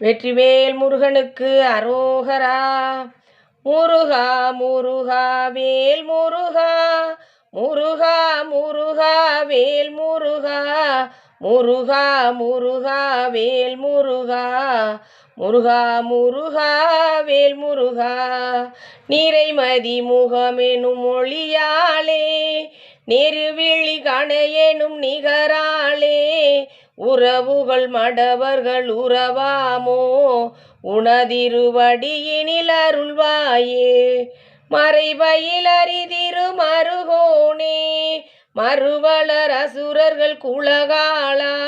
வெற்றிவேல் முருகனுக்கு அரோகரா. முருகா முருகா வேல் முருகா. முருகா முருகா வேல் முருகா. முருகா முருகா வேல் முருகா. முருகா முருகா வேல் முருகா. நிறைமதி முகமெனும் மொழியாலே நெருவிழி கணையெனும் நிகராலே உறவுகள் மடவர்கள் உறவாமோ? உனதிருவடியினில் அருள்வாயே. மறைபயில் அறிதிரு மருகோனே. மறுவளர் அசுரர்கள் குலகாலா.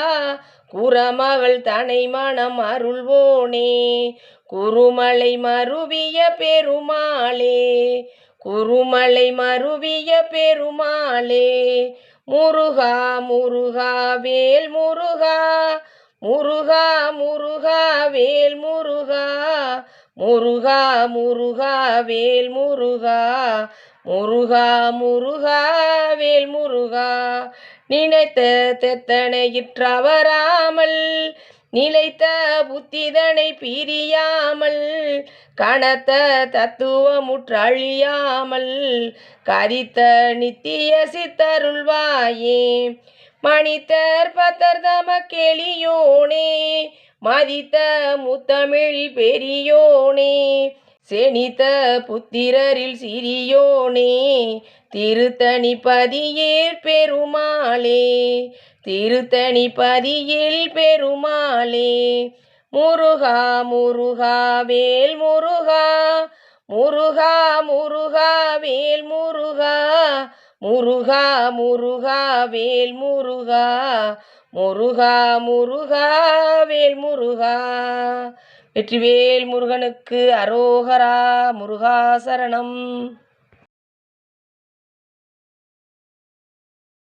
குரமகள் தனை மனம் அருள்வோனே. குருமலை மருவிய பெருமாளே. குருமலை மருவிய பெருமாளே. முருகா முருகா வேல் முருகா. முருகா முருகா வேல் முருகா. முருகா முருகா வேல் முருகா. முருகா முருகா வேல் முருகா. நினைத்த தெத்தனையிற்றவராமல் நிலைத்த புத்திதனை பிரியாமல் கனத்த தத்துவமுற்றழியாமல் கரித்த நித்திய சித்தருள்வாயே. மணித்தர் பத்தர் தம கெளியோனே மதித்த முத்தமிழ் பெரியோனே. செனித்த புத்திரரில் சிறியோனே திருத்தணி பதியில் பெருமாளே திருத்தணி பதியில் பெருமாளே. முருகா முருகா வேல் முருகா முருகா முருகா வேல் முருகா முருகா முருகா வேல் முருகா முருகா முருகா வேல் முருகா. வெற்றிவேல் முருகனுக்கு அரோகரா முருகாசரணம்.